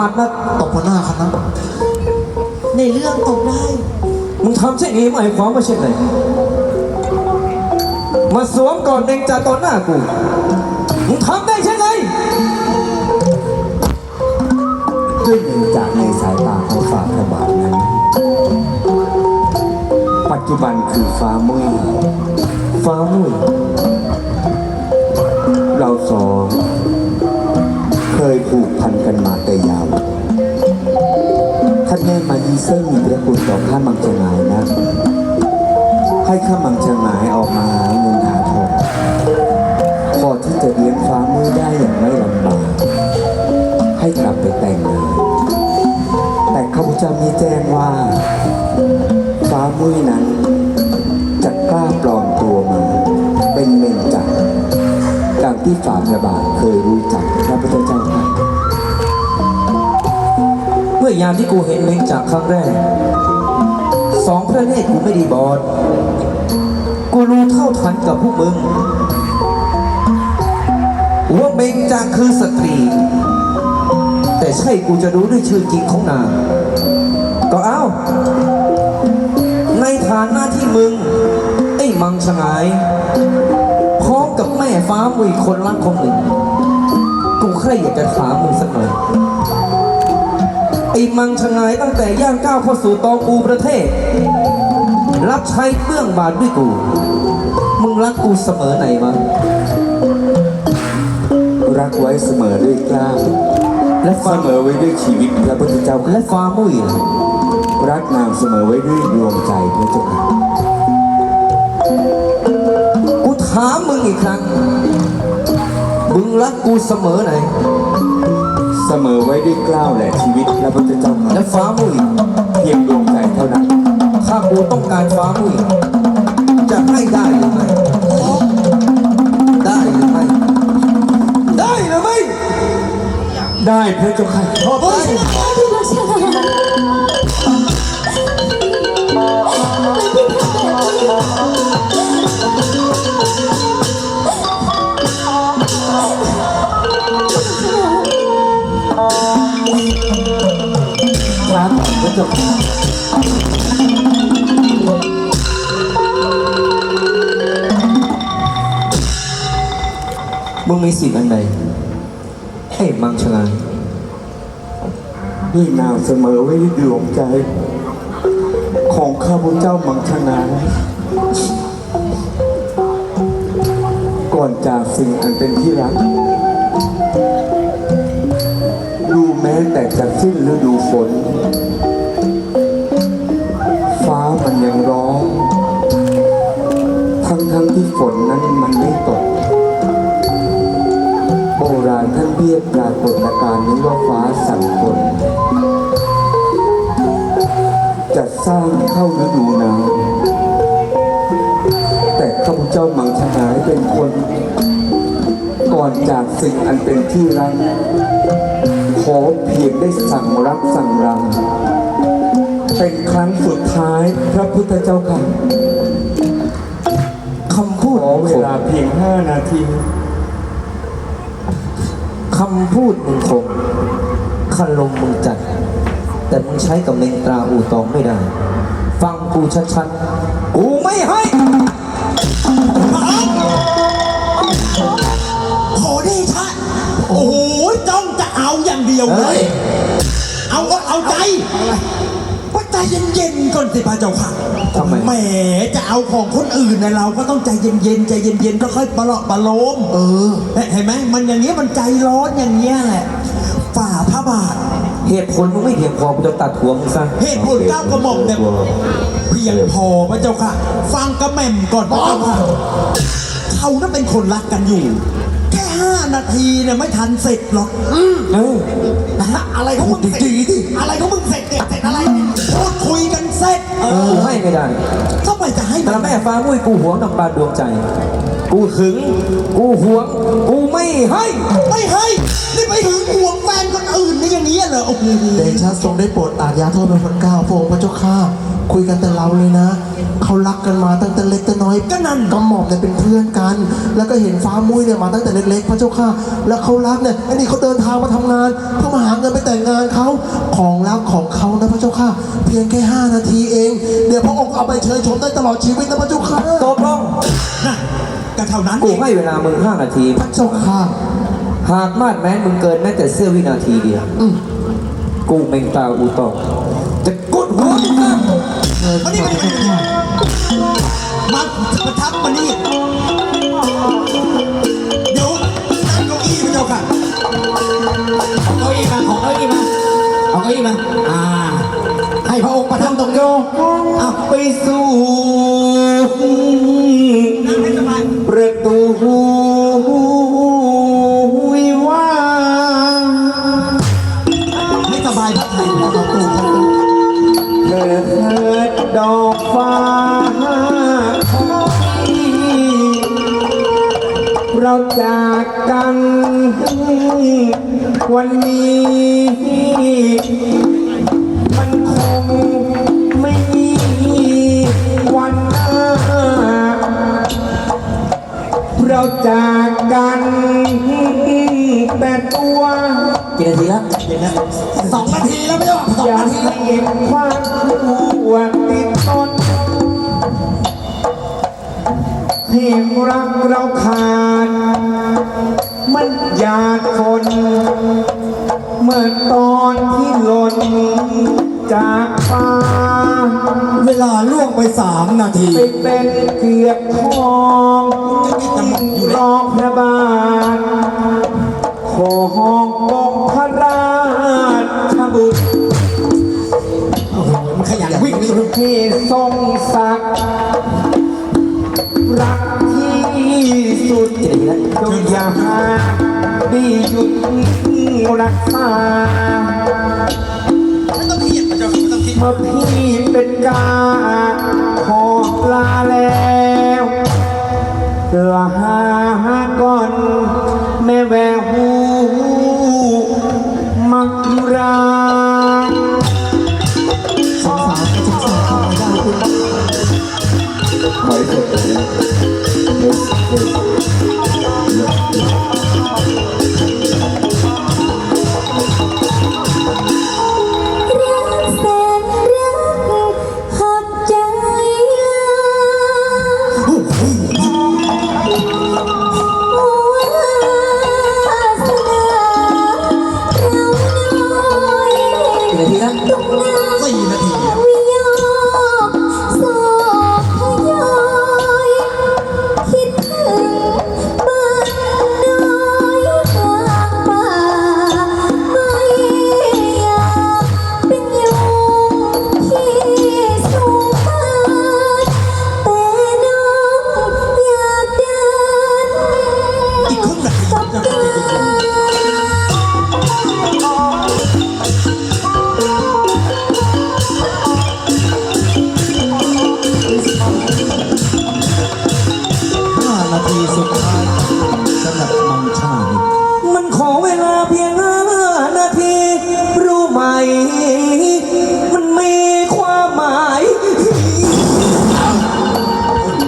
บังอาจนะตบหัวหน้าคณะในเรื่องตกได้ มึงทำเช่นนี้หมายความว่าเช่นไรมาสวมก่อนเดงจ่าต่อหน้ากู มึงทำได้ใช่ไหมด้วยเนื่องจากในสายตาของฝ่าพระบาทนั้น ปัจจุบันคือฟ้ามุ้ยฟ้ามุ้ยเราสองเคยผูกพันกันมาแต่ยาว ท่านแม่มายีเส้นมีพระคุณต่อข้ามังชงายนะ ให้ข้ามังชงายออกมาหาเงินหาทองพอที่จะเลี้ยงฟ้ามุ้ยได้อย่างไม่ลำบากให้กลับไปแต่งงานแต่ข้าพเจ้ามีแจ้งว่า ฟ้ามุ้ยนั้นจะกล้าปลอมตัวมา เป็นเมนจักรดังที่ฝ่าพระบาทเคยรู้จัก ยามที่กูเห็นเมงจากครั้งแรก สองพระเนตรกูไม่ดีบอด กูรู้เท่าทันกับพวกมึง ว่าเมงจากคือสตรี แต่ใช่กูจะรู้ด้วยชื่อจริงของนาง ก็เอ้า ในฐานะที่มึง ไอ้มังชงาย พร้อมกับแม่ฟ้ามุยคนรักของมึง กูแค่อยากจะถามมึงสักหน่อย ไอ้มังชงายตั้งแต่ย่างก้าวเข้าสู่ตองอูประเทศ รับใช้เบื้องบาทด้วยกู มึงรักกูเสมอไหนมั้งรักไว้เสมอด้วยกล้าวและเสฟ้ามอไว้ด้วยชีวิตพระพุทธเจ้าค่ะและฟ้ามุ้ยล่ะรักนางเสมอไว้ด้วยดวงใจพระเจ้าค่ะกูถามมึงอีกครั้ง มึงรักกูเสมอไหน เสมอไว้ด้วยกล้าวและชีวิตพระพุทธเจ้าค่ะและฟ้ามุ้ยเพียงดวงใจเท่านั้นถ้ากูต้องการฟ้ามุ้ยจะให้ได้หรือไม่ได้หรือไม่ได้หรือไม่ได้พระเจ้าค่ะขอบคุณพี่รั บ่มึงมีสิ่งอันใดให้มังชลายด้วยนางเสมอไว้ด้วยดวงใจ ของข้าพเจ้ามังชนาก่อนจากสิ่งอันเป็นที่รัก ดูแม้แต่จะสิ้นฤดูฝน ฝนนั้นมันไม่ตก โบราณท่านเรียกปรากฏการณ์นี้ว่าฟ้าสั่งฝนจะสร้างเข้าฤดูหนาวแต่ข้าพเจ้ามังชนายเป็นคน ก่อนจากสิ่งอันเป็นที่รักขอเพียงได้สั่งรักสั่งรังเป็นครั้งสุดท้ายพระพุทธเจ้าค่ะ อเวลาเพียงห้านาทีคำพูดมึงคมคันลมมึงจัด แต่มึงใช้กับเมงตราอูตองไม่ได้ ฟังกูชัดๆ กูไม่ให้ขอเดชะโอ้โหจ้องจะเอาอย่างเดียวเลย เอาก็เอาใจ เย็นๆก่อนสิพระเจ้าค่ะทำไม แหมจะเอาของคนอื่นในะเราก็ต้องใจเย็นๆใจเย็นๆก็ค่อยประหลาะประโลมเออ เห็นไหมมันอย่างเงี้ยมันใจร้อนอย่างเงี้ยแหละฝ่าพระบาท เหตุผลมึงไม่เพียงพอกูจะตัดหัวมึงซะเหตุผลเก้ากระหม่อมเนี่ยเพียงพอพระเจ้าค่ะ ฟังกระแหม่มก่อนพระเจ้าค่ะเขาน่ะเป็นคนรักกันอยู่แค่ห้า นาทีเนี่ยไม่ทันเสร็จหรอกเอออะไรของมึงเสร็จดีดิอะไรของมึงเสร็จเนี่ยเสร็จอะไรพูดคุยกันเสร็จเอกูอให้ไม่ได้ทำไมจะให้แต่แม่ฟ้ามุ้ยกูหวงดังปานดวงใจ กูหึง กูหวง กูไม่ให้ ไม่ให้ นี่ไปถึงห่วงแฟนคนอื่นนี่อย่างนี้ยเหรอโอ้โหเดชะทรงได้โปรดอาญาโทษเป็นคนเก้าพระองค์พระเจ้าข้าคุยกันแต่เราเลยนะ เขารักกันมาตั้งแต่เล็กแต่น้อยก็นั่นกระหม่อมเนี่ยเป็นเพื่อนกัน แล้วก็เห็นฟ้ามุ้ยเนี่ยมาตั้งแต่เล็ก ๆ พระเจ้าข้าแล้วเขารักเนี่ยไอ้นี่เขาเดินทางมาทำงานเพื่อมาหาเงินเลยไปแต่งงานเขาของรักของเขานะพระเจ้าค่ะ เพียงแค่5นาทีเอง เดี๋ยวพระองค์เอาไปเชิญชมได้ตลอดชีวิตนะพระเจ้าค่ะตกลงนะก็เท่านั้นกูเองให้เวลามึงห้านาที พระเจ้าค่ะ หากมาดแม้นมึงเกินแม้แต่เสี้ยววินาทีเดียวอืมกูเมงตาอูตองจะกดหัวมึงนะเชิญมานี่มานี่ ไปสู่ ต่ตัวกี่นาทีแล้วสองนาทีแล้วพระเจ้าค่ะสองอย่านาทีแล้วให้ความห่วงติดต้นเหตุรักเราขาด มันอยากทนเมื่อตอนที่หล่นจากฟ้า เวลาล่วงไปสามนาที ไปเป็นเกือกทองรองพระบาท ขององพระราชบุตรขยันวิ่งนี่ที่ทรงศักดิ์รักที่สุดจงอย่าหาด้หยุดรักษาเมื่อพี่เป็นกาขอลาแล้วลา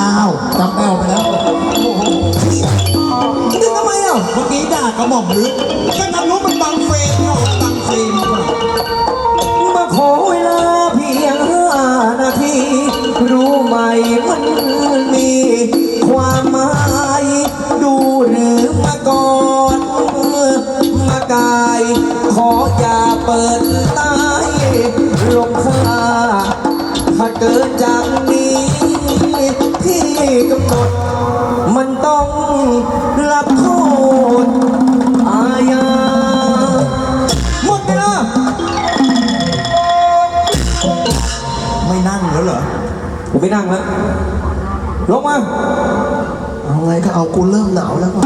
อ้าวจำแป้วไปแล้วนึกทำไมอะเมื่อกี้ด่ากระหม่อมลึกก็ทำรู้มันบังเฟรมเราบังเฟรมามาขอเวลาเพียงห้านาที รู้ไหมมันมีความหมายดูหรือมาก่อนมากาย ขออย่าเปิดตายลงค่าถ้าเกินจากนี้ ที่กำหนด มันต้องรับโทษอาญาหมดเวลาไม่นั่งแล้วเหรอ กูไม่นั่งแล้ว ลงมา เอาไงก็เอากูเริ่มหนาวแล้วก็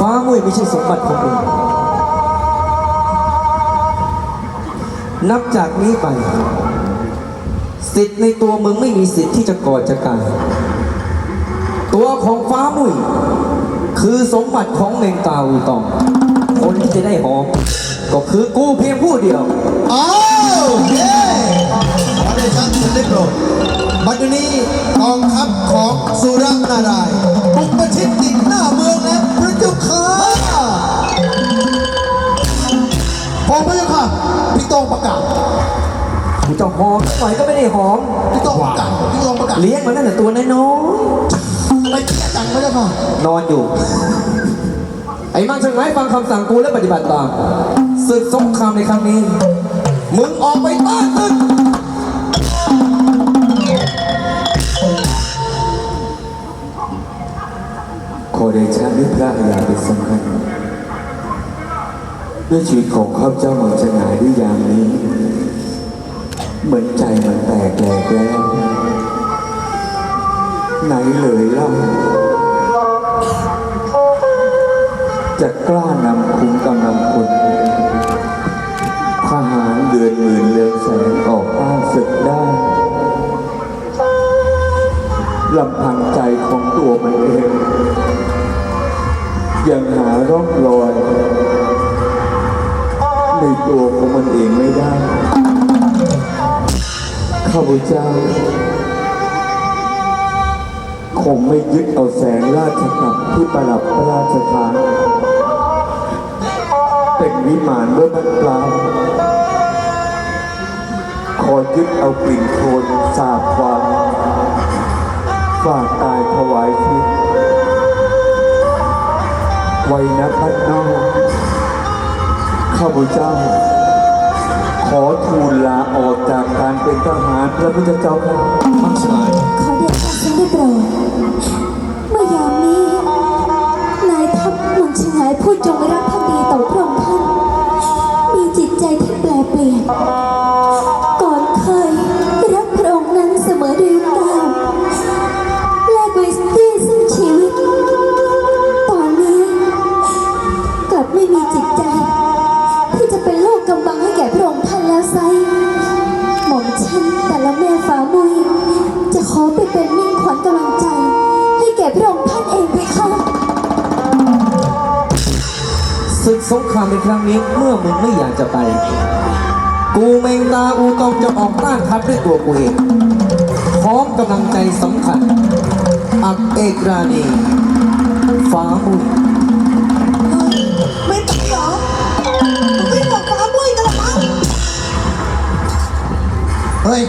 ฟ้ามุ้ยไม่ใช่สมบัติของมึง นับจากนี้ไป สิทธิ์ในตัวมึงไม่มีสิทธิ์ที่จะกอดจะกายตัวของฟ้ามุยคือสมบัติของเมงตาอูตองคนที่จะได้หอมก็คือกูเพียงผู้เดียวอ้าวเย้ขอเดชะท่านได้โปรดบัดนี้กองทัพของสุรนารายณ์บุกประชิดติดหน้าเมืองแล้ว จะหอมหน่อยก็ไม่ได้หอม พี่โตองประกาศพี่โตองประกาศเลี้ยงมันนั่นแหละตัวน้อยไปเกี่ยจังพระเจ้าค่ะๆนอนอยู่ ไอ้มังช่างไม้ฟังคำสั่งกูและปฏิบัติตามศึกสงครามในครั้งนี้ มึงออกไปต้านศึกขอเดชะด้วยพระยาเป็นสำคัญด้วยชีวิตของข้าพเจ้ามังชงายด้วยยามนี้ เหมือนใจมันแตกแหลกแล้ว ไหนเลยล่าจะกล้านำคุ้มกำลังคนทหารเดือนหมื่นเรืองแสนออกต้านศึกได้ลำพังใจของตัวมันเอง ยังหาร่องรอยในตัวของมันเองไม่ได้ ข้าพเจ้า คงไม่ยึดเอาแสงราชกัปที่ประดับพระราชทานเป็นวิมานเมื่อบรรปลายขอยึดเอากลิ่นโคลนสาบควางฝากตายถวายชีวิตไว้นะพัดนอกข้าพเจ้า ขอทูลลาออกจากการเป็นทหารพระพุทธเจ้าค่ะมังสายขอเดชะทรงได้โปรดเมื่อยามนี้ นายทัพเมืองชียงรายพูดจงรักภักดีต่อพระองค์ท่าน สงครามในครั้งนี้เมื่อมึงไม่อยากจะไป กูเมงตาอูตองจะออกต้านทัพด้วยตัวกูเองพร้อมกำลังใจสำคัญ อักเอกราณีฟ้ามุไม่ตายเหรอไม่บอกฟ้ามุนกันหรอเฮ้ย